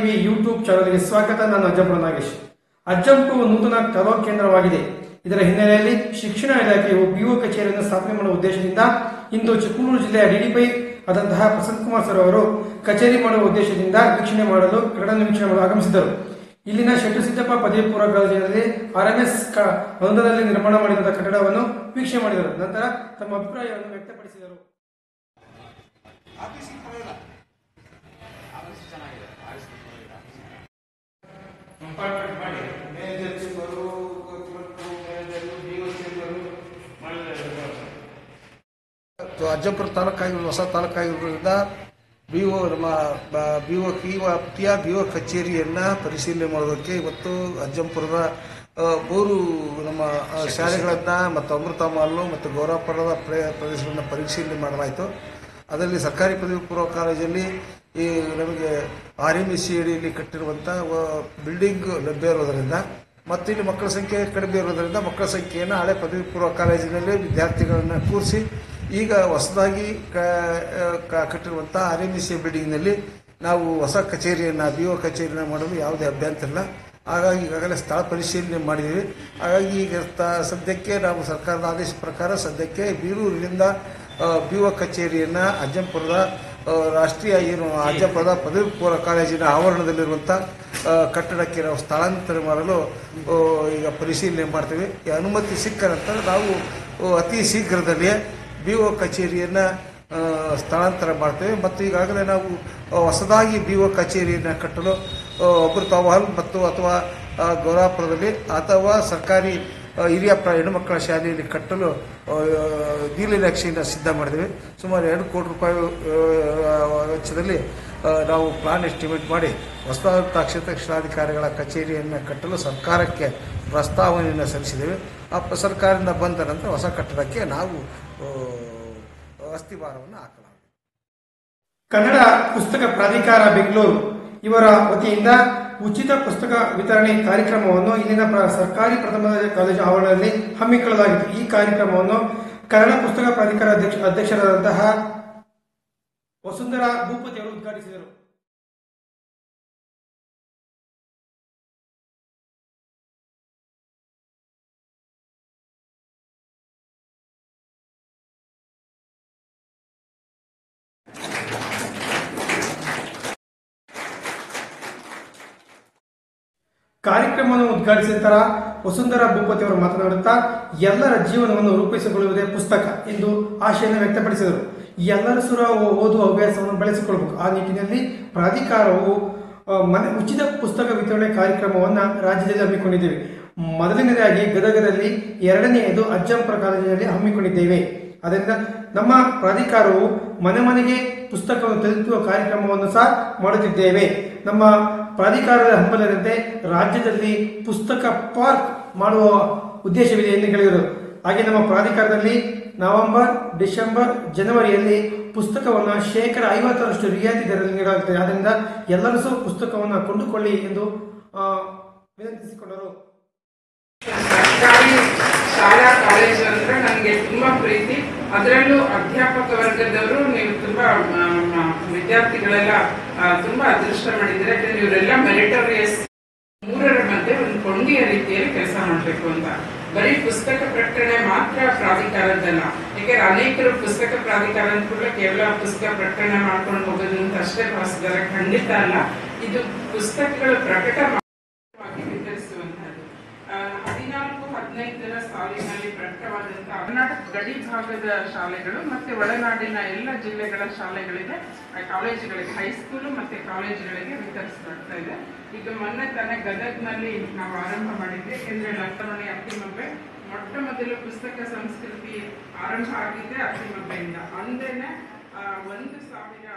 TV, YouTube ಚಾನಲ್ಗೆ ಸ್ವಾಗತ. ನಾನು ಅಜ್ಜಂಪುರ ನಾಗೇಶ್. ಅಜ್ಜಂಪು ನೂತನ ಕಲಾ ಕೇಂದ್ರವಾಗಿದೆ. ಇದರ ಹಿನ್ನೆಲೆಯಲ್ಲಿ ಶಿಕ್ಷಣ ಇಲಾಖೆಯು ಪಿಒ ಕಚೇರಿಯನ್ನು ಸ್ಥಾಪನೆ ಮಾಡುವ ಉದ್ದೇಶದಿಂದ ಇಂದು ಚಿಕ್ಕಮಗಳೂರು ಜಿಲ್ಲೆಯ ಡಿಡಿಪೈ ಆದಂತಹ ಪ್ರಸಂತ್ ಕುಮಾರ್ ಸರ್ ಅವರು ಕಚೇರಿ ಮಾಡುವ ಉದ್ದೇಶದಿಂದ ವೀಕ್ಷಣೆ ಮಾಡಲು ಕನ್ನಡ ವೀಕ್ಷಣೆ ಮಾಡಲು ಆಗಮಿಸಿದರು ಇಲ್ಲಿನ ಶೆಟ್ಟು ಸಿದ್ದಪ್ಪ ಪದವಿ ಪೂರ್ವ ಕಾಲೇಜಿನಲ್ಲಿ ಆರ್ಎಂಎಸ್ ಒಂದರಲ್ಲಿ ನಿರ್ಮಾಣ ಮಾಡಿದಂತಹ ಕಟ್ಟಡವನ್ನು ವೀಕ್ಷಣೆ ಮಾಡಿದರು. ನಂತರ ತಮ್ಮ ಅಭಿಪ್ರಾಯವನ್ನು ವ್ಯಕ್ತಪಡಿಸಿದರು. ಅಜ್ಜಂಪುರ ಆಗಿರೋ ಹೊಸ ತಾಲೂಕಾಗಿರೋದ್ರಿಂದ ಬಿ ಒ ನಮ್ಮ ಬಿ ಒ ಪಿ ವ್ಯಾಪ್ತಿಯ ಬಿ ಒ ಕಚೇರಿಯನ್ನು ಪರಿಶೀಲನೆ ಮಾಡೋದಕ್ಕೆ ಇವತ್ತು ಅಜ್ಜಂಪುರದ ಮೂರು ನಮ್ಮ ಶಾಲೆಗಳನ್ನು ಮತ್ತು ಅಮೃತ ಮಾಲು ಮತ್ತು ಗೌರವಪುರದ ಪ್ರ- ಪ್ರದೇಶಗಳನ್ನು ಪರಿಶೀಲನೆ ಮಾಡಲಾಯಿತು. ಅದರಲ್ಲಿ ಸರ್ಕಾರಿ ಪದವಿ ಪೂರ್ವ ಕಾಲೇಜಲ್ಲಿ ಈ ನಮಗೆ ಆರ್ ಎಂ ಎಸ್ ಸಿ ಅಡಿಯಲ್ಲಿ ಕಟ್ಟಿರುವಂಥ ಬಿಲ್ಡಿಂಗ್ ಲಭ್ಯ ಇರೋದರಿಂದ ಮತ್ತು ಇಲ್ಲಿ ಮಕ್ಕಳ ಸಂಖ್ಯೆ ಕಡಿಮೆ ಇರೋದರಿಂದ ಮಕ್ಕಳ ಸಂಖ್ಯೆಯನ್ನು ಹಳೆ ಪದವಿ ಪೂರ್ವ ಕಾಲೇಜಿನಲ್ಲಿ ವಿದ್ಯಾರ್ಥಿಗಳನ್ನು ಕೂರಿಸಿ ಈಗ ಹೊಸದಾಗಿ ಕಟ್ಟಿರುವಂಥ ಆರ್ ಎಂ ಸಿ ಬಿಲ್ಡಿಂಗ್ನಲ್ಲಿ ನಾವು ಹೊಸ ಕಚೇರಿಯನ್ನು ಬಿ ಒ ಕಚೇರಿಯನ್ನು ಮಾಡಲು ಯಾವುದೇ ಅಭ್ಯಂತರ ಇಲ್ಲ. ಹಾಗಾಗಿ ಈಗಾಗಲೇ ಸ್ಥಳ ಪರಿಶೀಲನೆ ಮಾಡಿದ್ದೀವಿ. ಹಾಗಾಗಿ ಈಗ ಸದ್ಯಕ್ಕೆ ನಾವು ಸರ್ಕಾರದ ಆದೇಶ ಪ್ರಕಾರ ಸದ್ಯಕ್ಕೆ ಬೀರೂರಿನಿಂದ ಬಿ ಒ ಕಚೇರಿಯನ್ನು ಅಜ್ಜಂಪುರದ ರಾಷ್ಟ್ರೀಯ ಏನು ಅಜ್ಜಂಪುರದ ಪದವಿ ಪೂರ್ವ ಕಾಲೇಜಿನ ಆವರಣದಲ್ಲಿರುವಂಥ ಕಟ್ಟಡಕ್ಕೆ ನಾವು ಸ್ಥಳಾಂತರ ಮಾಡಲು ಈಗ ಪರಿಶೀಲನೆ ಮಾಡ್ತೀವಿ. ಅನುಮತಿ ಸಿಕ್ಕ ನಂತರ ನಾವು ಅತಿ ಶೀಘ್ರದಲ್ಲಿಯೇ ಬಿ ಒ ಕಚೇರಿಯನ್ನು ಸ್ಥಳಾಂತರ ಮಾಡ್ತೇವೆ. ಮತ್ತು ಈಗಾಗಲೇ ನಾವು ಹೊಸದಾಗಿ ಬಿ ಒ ಕಚೇರಿಯನ್ನು ಕಟ್ಟಲು ಆ, ಅಮೃತ ಹಾಲ್ ಮತ್ತು ಅಥವಾ ಗೌರಾಪುರದಲ್ಲಿ ಅಥವಾ ಸರ್ಕಾರಿ ಹಿರಿಯ ಪ್ರ ಹೆಣ್ಣುಮಕ್ಕಳ ಶಾಲೆಯಲ್ಲಿ ಕಟ್ಟಲು ನೀಲನಕ್ಷೆಯನ್ನು ಸಿದ್ಧ ಮಾಡಿದ್ದೇವೆ. ಸುಮಾರು ಎರಡು ಕೋಟಿ ರೂಪಾಯಿ ವೆಚ್ಚದಲ್ಲಿ ನಾವು ಪ್ಲಾನ್ ಎಸ್ಟಿಮೇಟ್ ಮಾಡಿ ಕ್ಷೇತ್ರ ಕ್ಷೇತ್ರಾಧಿಕಾರಿಗಳ ಕಚೇರಿಯನ್ನು ಕಟ್ಟಲು ಸರ್ಕಾರಕ್ಕೆ ಪ್ರಸ್ತಾವನೆಯನ್ನು ಸಲ್ಲಿಸಿದ್ದೇವೆ. ಆ ಸರ್ಕಾರದಿಂದ ಬಂದ ನಂತರ ಹೊಸ ಕಟ್ಟಡಕ್ಕೆ ನಾವು ಅಸ್ಥಿವಾರವನ್ನು ಹಾಕಲಾಗಿದೆ ಕನ್ನಡ ಪುಸ್ತಕ ಪ್ರಾಧಿಕಾರ ಬೆಂಗಳೂರು. ಇವರ ವತಿಯಿಂದ ಉಚಿತ ಪುಸ್ತಕ ವಿತರಣೆ ಕಾರ್ಯಕ್ರಮವನ್ನು ಇಲ್ಲಿನ ಸರ್ಕಾರಿ ಪ್ರಥಮ ಕಾಲೇಜು ಆವರಣದಲ್ಲಿ ಹಮ್ಮಿಕೊಳ್ಳಲಾಗಿತ್ತು. ಈ ಕಾರ್ಯಕ್ರಮವನ್ನು ಕನ್ನಡ ಪುಸ್ತಕ ಪ್ರಾಧಿಕಾರ ಅಧ್ಯಕ್ಷ, ಅಧ್ಯಕ್ಷರಾದಂತಹ ವಸುಂಧರಾ ಭೂಪತಿ ಅವರು ಉದ್ಘಾಟಿಸಿದರು. ಕಾರ್ಯಕ್ರಮವನ್ನು ಉದ್ಘಾಟಿಸಿದ ನಂತರ ವಸುಂಧರಾ ಭೂಪತಿ ಅವರು ಮಾತನಾಡುತ್ತಾ, ಎಲ್ಲರ ಜೀವನವನ್ನು ರೂಪಿಸಿಕೊಳ್ಳುವುದೇ ಪುಸ್ತಕ ಎಂದು ಆಶೆಯನ್ನು ವ್ಯಕ್ತಪಡಿಸಿದರು. ಎಲ್ಲರೂ ಸುರ ಓದುವ ಹವ್ಯಾಸವನ್ನು ಬೆಳೆಸಿಕೊಳ್ಳಬೇಕು. ಆ ನಿಟ್ಟಿನಲ್ಲಿ ಪ್ರಾಧಿಕಾರವು ಮನೆ, ಉಚಿತ ಪುಸ್ತಕ ವಿತರಣೆ ಕಾರ್ಯಕ್ರಮವನ್ನು ರಾಜ್ಯದಲ್ಲಿ ಹಮ್ಮಿಕೊಂಡಿದ್ದೇವೆ. ಮೊದಲನೇದಾಗಿ ಗದಗದಲ್ಲಿ ಎರಡನೆಯದು ಅಜ್ಜಂಪುರ ಕಾಲೇಜಿನಲ್ಲಿ ಹಮ್ಮಿಕೊಂಡಿದ್ದೇವೆ. ಅದರಿಂದ ನಮ್ಮ ಪ್ರಾಧಿಕಾರವು ಮನೆ ಮನೆಗೆ ಪುಸ್ತಕವನ್ನು ತಲುಪುವ ಕಾರ್ಯಕ್ರಮವನ್ನು ಸಹ ಮಾಡುತ್ತಿದ್ದೇವೆ. ನಮ್ಮ ಪ್ರಾಧಿಕಾರದ ಹಂಬಲದಂತೆ ರಾಜ್ಯದಲ್ಲಿ ಪುಸ್ತಕ ಪಾರ್ಕ್ ಮಾಡುವ ಉದ್ದೇಶವಿದೆ ಎಂದು ಹೇಳಿದರು. ಹಾಗೆ ನಮ್ಮ ಪ್ರಾಧಿಕಾರದಲ್ಲಿ ನವೆಂಬರ್, ಡಿಸೆಂಬರ್, ಜನವರಿಯಲ್ಲಿ ಪುಸ್ತಕವನ್ನು ಶೇಕಡ ಐವತ್ತರಷ್ಟು ರಿಯಾಯಿತಿ ದರದಲ್ಲಿ ನೀಡಲಾಗುತ್ತದೆ. ಆದ್ದರಿಂದ ಎಲ್ಲರೂ ಸಹ ಪುಸ್ತಕವನ್ನು ಕೊಂಡುಕೊಳ್ಳಿ ಎಂದು ವಿನಂತಿಸಿಕೊಂಡರು ಸರ್ಕಾರಿ ಶಾಲಾ ಕಾಲೇಜು ಅಂದ್ರೆ ನನಗೆ ತುಂಬಾ ಪ್ರೀತಿ ಅದರಲ್ಲೂ ಅಧ್ಯಾಪಕ ವರ್ಗದವರು ನೀವು ತುಂಬಾ ವಿದ್ಯಾರ್ಥಿಗಳೆಲ್ಲ ತುಂಬಾ ಅದೃಷ್ಟ ಮಾಡಿದ್ರೆ ಯಾಕಂದ್ರೆ ಇವರೆಲ್ಲ ಮೆರಿಟೋರಿಯಸ್ ಮೂರರ ಮಧ್ಯೆ ಒಂದು ಕೊಂಡಿಯ ರೀತಿಯಲ್ಲಿ ಕೆಲಸ ಮಾಡಬೇಕು ಅಂತ. ಬರೀ ಪುಸ್ತಕ ಪ್ರಕಟಣೆ ಮಾತ್ರ ಪ್ರಾಧಿಕಾರದ್ದಲ್ಲ ಯಾಕಂದ್ರೆ ಅನೇಕರು ಪುಸ್ತಕ ಪ್ರಾಧಿಕಾರ ಅಂತ ಕೂಡ ಕೇವಲ ಪುಸ್ತಕ ಪ್ರಕಟಣೆ ಮಾಡ್ಕೊಂಡು ಹೋಗೋದು ಅಂತ ಅಷ್ಟೇ ಭಾವಿಸಿದ್ದಾರೆ ಖಂಡಿತ ಅಲ್ಲ. ಇದು ಪುಸ್ತಕಗಳು ಪ್ರಕಟ ಗಡಿ ಭಾಗದ ಶಾಲೆಗಳು ಮತ್ತೆ ಒಳನಾಡಿನ ಎಲ್ಲ ಜಿಲ್ಲೆಗಳ ಶಾಲೆಗಳಿಗೆ ಕಾಲೇಜುಗಳಿಗೆ ಹೈಸ್ಕೂಲು ಮತ್ತೆ ಕಾಲೇಜುಗಳಿಗೆ ವಿತರಿಸಲಾಗ್ತಾ ಇದೆ. ಈಗ ಮೊನ್ನೆ ತಾನೇ ಗದಗ್ನಲ್ಲಿ ನಾವು ಆರಂಭ ಮಾಡಿದ್ವಿ. ಏಕೆಂದರೆ ಲಂಕಮಣಿ ಅತ್ತಿಮಬ್ಬೆ ಮೊಟ್ಟ ಮೊದಲು ಪುಸ್ತಕ ಸಂಸ್ಕೃತಿ ಆರಂಭ ಆಗಿದೆ ಅತ್ತಿಮಬ್ಬೆಯಿಂದ ಅಂದೇನೆ ಒಂದು ಸಾವಿರ